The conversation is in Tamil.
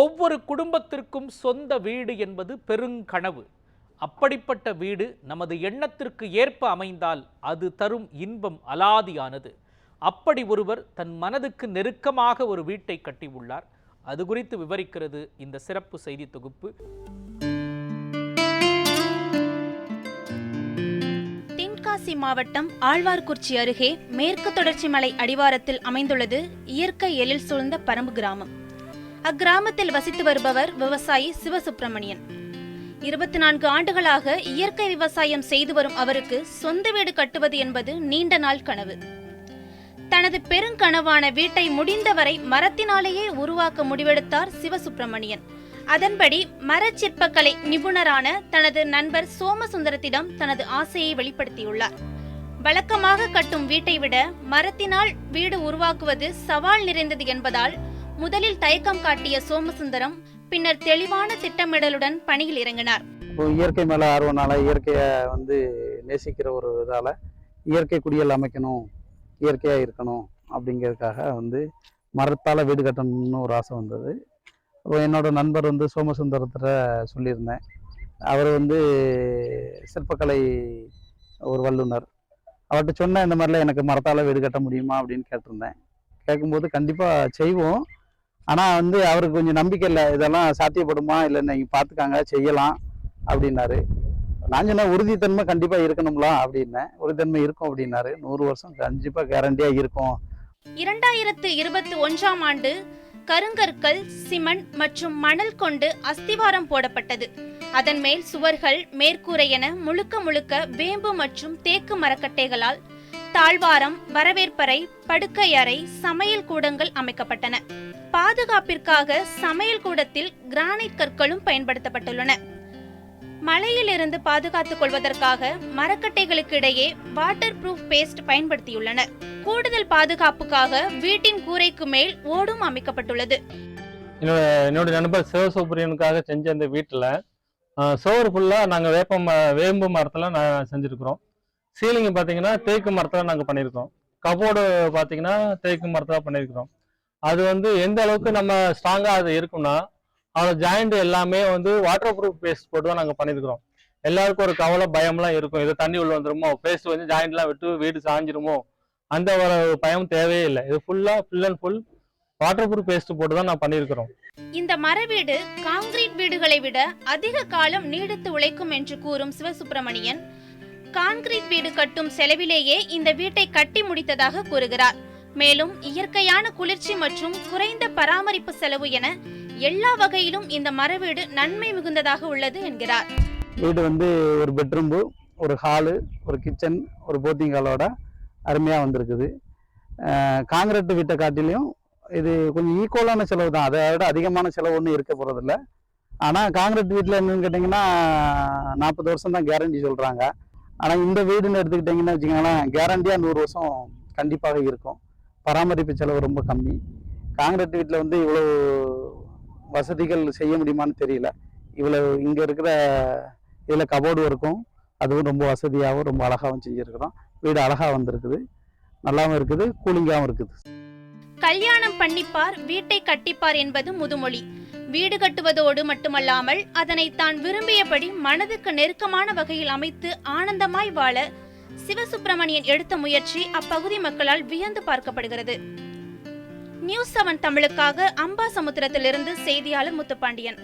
ஒவ்வொரு குடும்பத்திற்கும் சொந்த வீடு என்பது பெருங்கனவு. அப்படிப்பட்ட வீடு நமது எண்ணத்திற்கு ஏற்ப அமைந்தால் அது தரும் இன்பம் அலாதியானது. அப்படி ஒருவர் தன் மனதுக்கு நெருக்கமாக ஒரு வீட்டை கட்டியுள்ளார் அது குறித்து விவரிக்கிறது இந்த சிறப்பு செய்தி தொகுப்பு. தென்காசி மாவட்டம் ஆழ்வார்குறிச்சி அருகே மேற்கு தொடர்ச்சி மலை அடிவாரத்தில் அமைந்துள்ளது இயற்கை எழில் சூழ்ந்த பரம்பு கிராமம். அக்கிராமத்தில் வசித்து வருபவர் விவசாயி சிவசுப்பிரமணியன். இருபத்தி நான்கு ஆண்டுகளாக இயற்கை விவசாயம் செய்து வரும் அவருக்கு சொந்த வீடு கட்டுவது என்பது நீண்ட நாள் கனவு. தனது பெருங்கனவான வீட்டை முடிந்தவரை மரத்தினாலேயே உருவாக்க முடிவெடுத்தார் சிவசுப்பிரமணியன். அதன்படி மரச்சிற்பக்கலை நிபுணரான தனது நண்பர் சோமசுந்தரத்திடம் தனது ஆசையை வெளிப்படுத்தியுள்ளார். வழக்கமாக கட்டும் வீட்டை விட மரத்தினால் வீடு உருவாக்குவது சவால் நிறைந்தது என்பதால் முதலில் தயக்கம் காட்டிய சோமசுந்தரம் பின்னர் தெளிவான திட்டமிடலுடன் பணியில் இறங்கினார். இப்போ இயற்கை மேல ஆர்வனால இயற்கையை வந்து நேசிக்கிற ஒரு இதால் இயற்கை குடியல் அமைக்கணும் இயற்கையாக இருக்கணும் அப்படிங்கிறதுக்காக வந்து மரத்தால் வீடு கட்டணும்னு ஒரு ஆசை வந்தது. என்னோட நண்பர் வந்து சோமசுந்தரத்தில் சொல்லியிருந்தேன். அவர் வந்து சிற்பக்கலை ஒரு வல்லுனர் அவர்கிட்ட சொன்னேன் இந்த மாதிரிலாம் எனக்கு மரத்தால் வீடு கட்ட முடியுமா? அப்படின்னு கேட்டிருந்தேன். கேட்கும்போது கண்டிப்பாக செய்வோம். ஆனால் வந்து அவருக்கு கொஞ்சம் நம்பிக்கை இல்லை இதெல்லாம் சாத்தியப்படுமா? இல்லை நீங்கள் பார்த்துக்காங்க செய்யலாம் அப்படின்னாரு. நான் சொன்னேன் உறுதித்தன்மை கண்டிப்பாக இருக்கணும்ல அப்படின்னேன். உறுதித்தன்மை இருக்கும் அப்படின்னாரு. நூறு வருஷம் கண்டிப்பாக கேரண்டியாக இருக்கும். இரண்டாயிரத்து இருபத்தி ஒன்றாம் ஆண்டு கருங்கற்கள் சிமெண்ட் மற்றும் மணல் கொண்டு அஸ்திவாரம் போடப்பட்டது. அதன் மேல் சுவர்கள் மேற்கூரை என முழுக்க முழுக்க வேம்பு மற்றும் தேக்கு மரக்கட்டைகளால் தாழ்வாரம் வரவேற்பறை படுக்கை அறை சமையல் கூடங்கள் அமைக்கப்பட்டன. பாதுகாப்பிற்காக சமையல் கூடத்தில் கிரானைட் கற்களும் பயன்படுத்தப்பட்டுள்ளன. மழையிலிருந்து பாதுகாத்துக் கொள்வதற்காக மரக்கட்டைகளுக்கு இடையே வாட்டர் ப்ரூஃப் பேஸ்ட் பயன்படுத்தியுள்ளனர் கூடுதல் பாதுகாப்புக்காக வீட்டின் கூரைக்கு மேல் ஓடும் அமைக்கப்பட்டுள்ளது. என்னோட என்னோட நண்பர் சிவசுப்ரியனுக்காக செஞ்ச அந்த வீட்டில் சோறு ஃபுல்லாக நாங்கள் வேப்ப வேம்பு மரத்தில் நான் செஞ்சுருக்குறோம். சீலிங் பார்த்தீங்கன்னா தேக்கு மரத்தில் நாங்கள் பண்ணியிருக்கோம் கபோர்டு பார்த்தீங்கன்னா தேக்கு மரத்தில் பண்ணியிருக்கிறோம் அது வந்து எந்த அளவுக்கு நம்ம ஸ்ட்ராங்காக அது இருக்கும்னா அதோட ஜாயிண்ட் எல்லாமே வந்து வாட்டர் ப்ரூஃப் பேஸ்ட் போட்டு தான் நாங்கள் பண்ணியிருக்கிறோம் எல்லாருக்கும் ஒரு கவலை பயம்லாம் இருக்கும். இது தண்ணி உள்ள வந்துருமோ? பேஸ்ட் வந்து ஜாயிண்ட்லாம் விட்டு வீடு சாஞ்சிருமோ? அந்த ஒரு பயம் தேவையே இல்லை. இது ஃபுல்லாக full and full waterproof paste போட்டு தான் நான் பண்ணியிருக்கிறோம் இந்த மர வீடு காங்கிரீட் வீடுகளை விட அதிக காலம் நீடித்து உழைக்கும் என்று கூறும் சிவசுப்பிரமணியன் கான்கிரீட் வீடு கட்டும் செலவிலேயே இந்த வீட்டை கட்டி முடித்ததாக கூறுகிறார். மேலும் இயற்கையான குளிர்ச்சி மற்றும் குறைந்த பராமரிப்பு செலவு என எல்லா வகையிலும் இந்த மரவீடு நன்மை மிகுந்ததாக உள்ளது என்கிறார். வீடு வந்து ஒரு பெட்ரூம்பு ஒரு ஹாலு ஒரு கிச்சன் ஒரு போத்திங் ஹாலோட அருமையாக வந்திருக்குது. காங்கிரீட் வீட்டை காட்டிலையும் இது கொஞ்சம் ஈக்குவலான செலவு தான். அதை விட அதிகமான செலவு ஒன்றும் இருக்க போகிறதில்ல ஆனால் காங்கிரீட் வீட்டில் என்னன்னு கேட்டிங்கன்னா நாற்பது வருஷம் தான் கேரண்டி சொல்கிறாங்க ஆனால் இந்த வீடுன்னு எடுத்துக்கிட்டிங்கன்னா வச்சுக்கோங்களேன் கேரண்டியாக நூறு வருஷம் கண்டிப்பாக இருக்கும். பராமரிப்பு செலவு ரொம்ப கம்மி. காங்கிரீட் வீட்டில் வந்து இவ்வளோ வசதிகள் செய்ய முடியுமான்னு தெரியல. இவ்வளோ இங்கே இருக்கிற இதில் கபோர்டு இருக்கும் அதுவும் ரொம்ப வசதியாகவும் ரொம்ப அழகாகவும் செஞ்சுருக்கிறோம். வீடு அழகாக வந்திருக்குது. நல்லாவும் இருக்குது கூலிங்காகவும் இருக்குது. கல்யாணம் பண்ணிப்பார் வீட்டை கட்டிப்பார் என்பது முதுமொழி. வீடு கட்டுவதோடு மட்டுமல்லாமல் அதனை தான் விரும்பியபடி மனதுக்கு நெருக்கமான வகையில் அமைத்து ஆனந்தமாய் வாழ சிவசுப்பிரமணியன் எடுத்த முயற்சி அப்பகுதி மக்களால் வியந்து பார்க்கப்படுகிறது. நியூஸ் செவன் தமிழுக்காக அம்பாசமுத்திரத்திலிருந்து செய்தியாளர் முத்துப்பாண்டியன்.